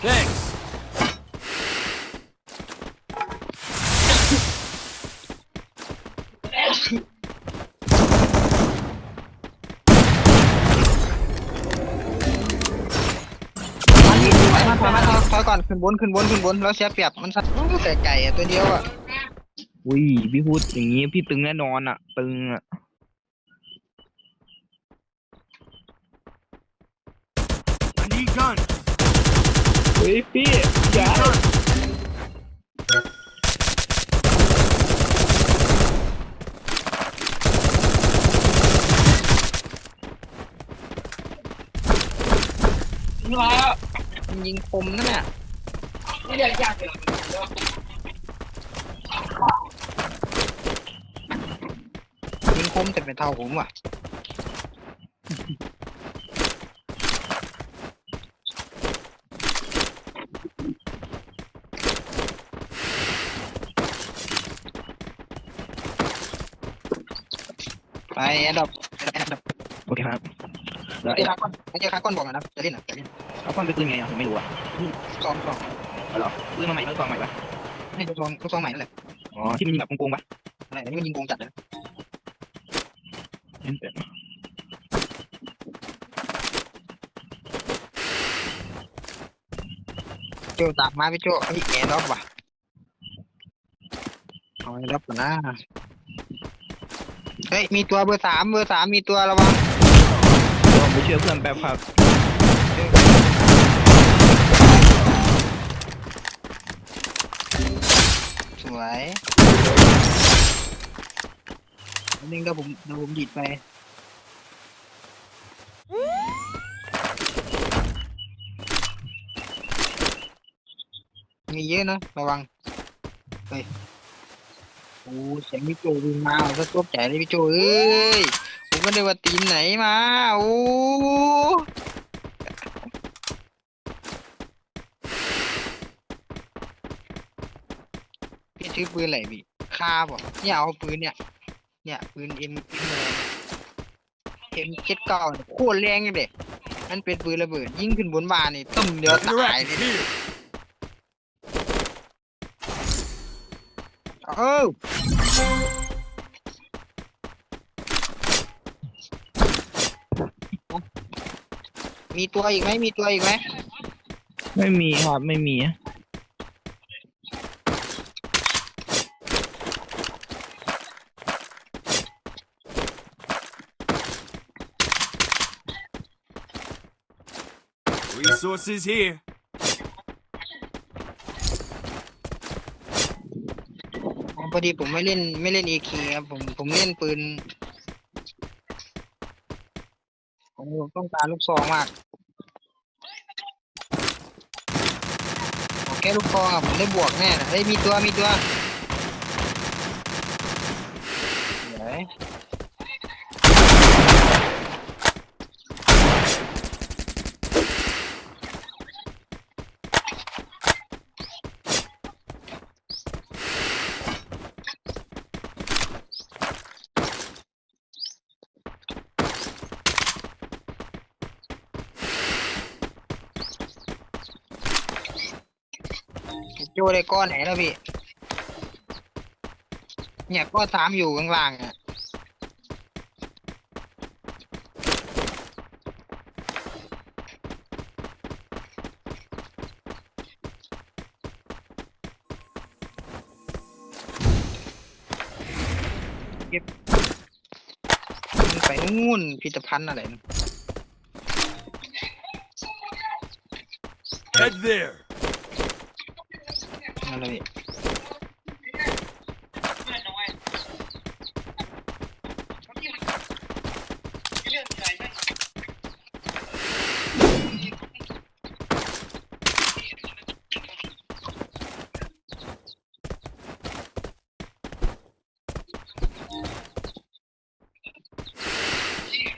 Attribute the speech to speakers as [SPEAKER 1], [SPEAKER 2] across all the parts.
[SPEAKER 1] Thanks.
[SPEAKER 2] ถอยมาถอยมาถอยถอยก่อนขึ้นบนขึ้นบนขึ้นบนเราเสียเปรียบมันสัตว์ไก่ไก่อะตัวเดียวอะ
[SPEAKER 3] อุ้ยพี่พูดอย่างนี้พี่ตึงแน่นอนอะ ตึงอะ
[SPEAKER 1] I need guns.
[SPEAKER 3] เฮ้ยพี่อย่า
[SPEAKER 2] มันยิงคมนั่นน่ะยิงคมแต่เป็นเท่าผมว่ะ ไปแอดดอปแอดดอป
[SPEAKER 3] โอเคครับแล้ว
[SPEAKER 2] ไอ้คาก้อนไอ้คาก้อนบอกหน่อยนะจะเล่นอะจะเล่น
[SPEAKER 3] เอาความไปตึงไงอะผมไม่รู้อะ
[SPEAKER 2] กองกอง
[SPEAKER 3] เอาเหรอปืนมาใหม่แล้วกองใหม่ปะ
[SPEAKER 2] ให้ลูกซองลูกซองใหม่นั่นแหละ
[SPEAKER 3] อ๋อที่มันยิงแบบโกงๆปะ
[SPEAKER 2] อะไรอันนี้มันยิงโกงจัดเลย
[SPEAKER 3] เห็นแต่
[SPEAKER 2] โจตากมาพี่โจไอ้แอร์ดรอปว่ะเอาแอร์ดรอปก่อนนะ เฮ้ยมีตัวเบอร์สามเบอร์สามมีตัวระวัง
[SPEAKER 3] เดี๋ยวผมไปช่วยเพื่อนแป๊บครับ
[SPEAKER 2] สวยอันนึงก็ผมเดี๋ยวผมดีดไปมีเยอะนะระวังเฮ้ย โอ้เสียงพี่โจวิ่งมาก็ตกใจเลยพี่โจเอ้ยผมก็ได้ว่าตีมไหนมาโอ้พี่ถือปืนอะไรพี่คาบ่เนี่ยเอาปืนเนี่ย เนี่ยปืนเอ็มเอ็มเจ็ดเก้าโคตรแรงเลยเด็กมันเป็นปืนระเบิด ยิงขึ้นบนบ้านนี่ต้มเดียวตายเลย เอ้ามีตัวอีกไหมมีตัวอีกไหม
[SPEAKER 3] ไม่มีครับไม่มี
[SPEAKER 1] Resources here.
[SPEAKER 2] อ๋อพอดีผมไม่เล่นไม่เล่นเอคครับผมผมเล่นปืนผมต้องการลูกซองมากโอเคลูกซองอะผมได้บวกแน่นะเฮ้ยมีตัวมีตัวเดี๋ยว โจได้ก้อนไหนแล้วพี่ เนี่ยก้อนสามอยู่ข้างล่างอะมันไปนู่นพิพิธภัณฑ์อะไรนะ
[SPEAKER 1] Head there.
[SPEAKER 2] นั่นเลย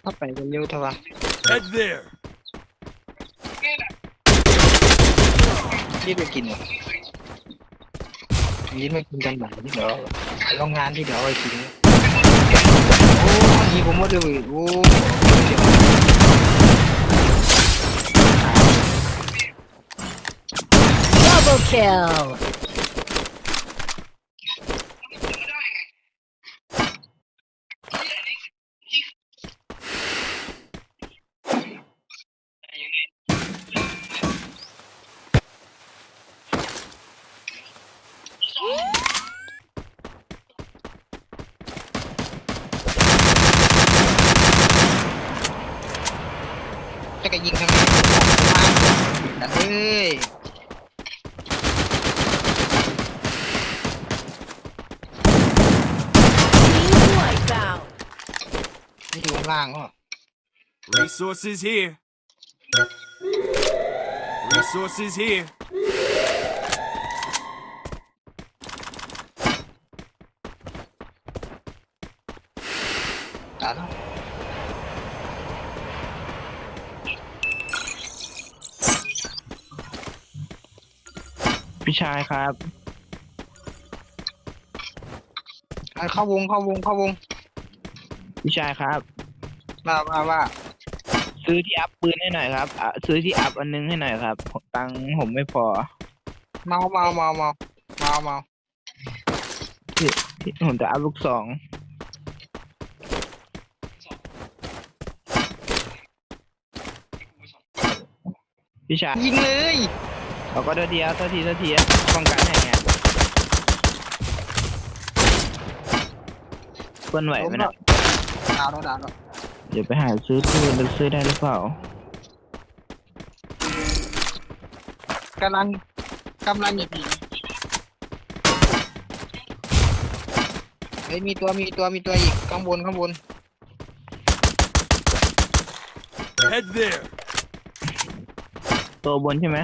[SPEAKER 2] เข้าไปกันเร็วเถอะวะ
[SPEAKER 1] Head there.
[SPEAKER 2] รีบไปกินวะยิ นไม่กินกันหนังเดี๋ยวโรงงานที่เดี๋ยวเอาไปกินโอ้ยผมว่าเดี๋ยวโอ้เดี๋ยว
[SPEAKER 4] kill.
[SPEAKER 2] จะก็ยิงทางนี้มาเลย
[SPEAKER 4] Team wipeout.
[SPEAKER 2] ไม่อยู่ข้างล่างก็
[SPEAKER 1] Resources here. Resources here.
[SPEAKER 2] ตัด
[SPEAKER 3] พี่ชายครับ
[SPEAKER 2] อะเข้าวงเข้าวงเข้าวง
[SPEAKER 3] พี่ชายครับ
[SPEAKER 2] ว่าว่าว่า
[SPEAKER 3] ซื้อที่อัพปืนให้หน่อยครับอะซื้อที่อัพอันนึงให้หน่อยครับตังค์ผมไม่พอ
[SPEAKER 2] เมาเมาเมาเมาเมาเมา
[SPEAKER 3] ที่ที่ผมจะอัพลูกสองพี่ชาย
[SPEAKER 2] ยิงเลย
[SPEAKER 3] เราก็เท่าทีครับเท่าทีเท่าทีป้องกันให้ไงเปิ้นไหวไหมนะ
[SPEAKER 2] ดาวแล้วดาวแล้ว
[SPEAKER 3] เดี๋ยวไปหาซื้อปืนแล้วซื้อได้หรือเปล่ากำ
[SPEAKER 2] ลังกำลังหยิบหินเฮ้ยมีตัวมีตัวมีตัวอีกข้างบนข้างบน
[SPEAKER 1] Head there.
[SPEAKER 3] ตัวบนใช่ไหม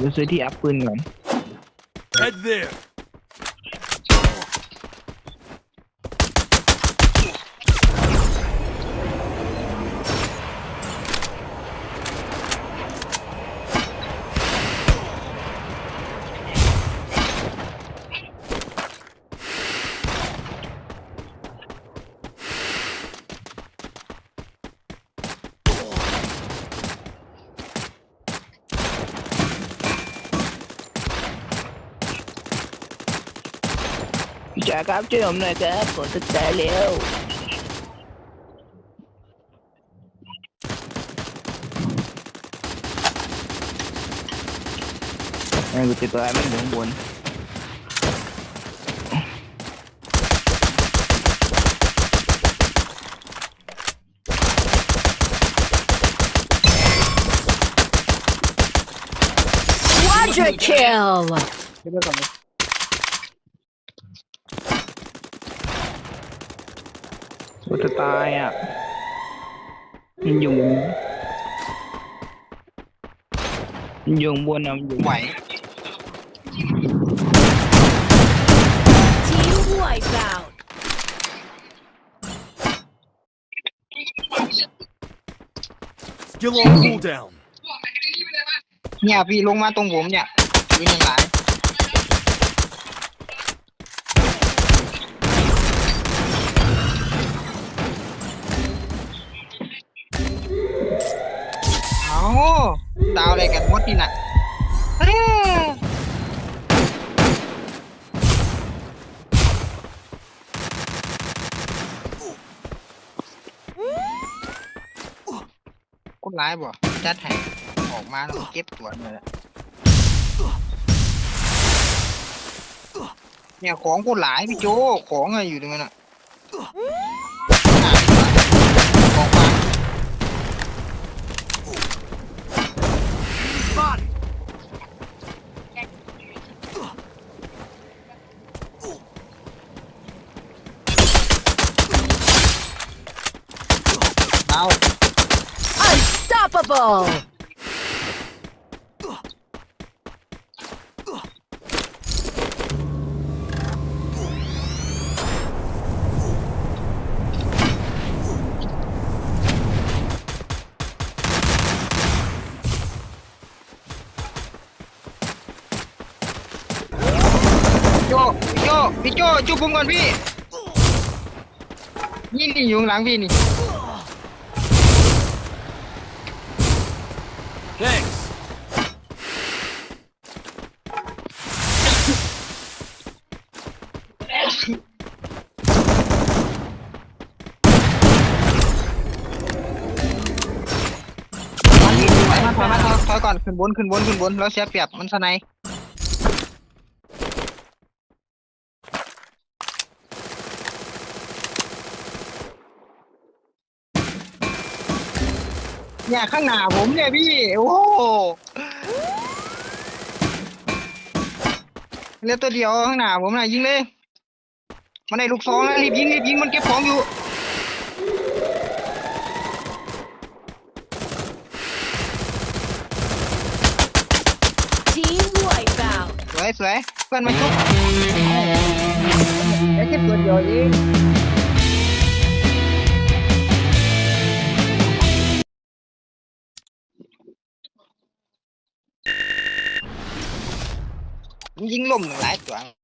[SPEAKER 3] เดี๋ยวซื้อที่อัพปืนก่อน
[SPEAKER 1] Head there.
[SPEAKER 3] พี่จ๋าครับช่วยผมหน่อยครับ ผมจะตายแล้วไอ้กูติดตัวไอ้มันอยู่ข้างบน
[SPEAKER 4] Quadra kill.
[SPEAKER 2] เดี๋ยวไปก่อนเลย
[SPEAKER 3] กูจะตายอะมันอยู่มันอยู่ข้างบนอะมันอยู่
[SPEAKER 2] ไหว
[SPEAKER 4] Team wipeout.
[SPEAKER 1] Skill on cooldown.
[SPEAKER 2] เนี่ยพี่ลงมาตรงผมเนี่ยยิงอย่างไรเอ ดาวอะไรกันหมดที่น่ะเอ้ยคนร้ายบ่จัดให้ออกมาแล้วก็เก็บตัวนี่แหละเนี่ยของคนหลายพี่โจของอะไรอยู่ตรงนั้นอะหาดีกว่าของมา
[SPEAKER 1] Spotted.
[SPEAKER 2] ดาว
[SPEAKER 4] Unstoppable.
[SPEAKER 2] โจพี่โจพี่โจจุบผมก่อนพี่ นี่นี่อยู่ข้างหลังพี่นี่ ก่อนขึ้นบนขึ้นบนขึ้นบนแล้วเสียเปรียบมันสไนด์เนี่ยข้างหน้าผมเนี่ยพี่ โอ้โหเลือตัวเดียวข้างหน้าผมน่ะยิงเลย มันได้ลูกสองแล้วรีบยิงรีบยิงมันเก็บของอยู่
[SPEAKER 4] Team wipeout.
[SPEAKER 2] ส วยสวยเพื่อนมาชุบไอ้แค่ตัวเดียวเองยิงล่มหนึ่งหลายตัว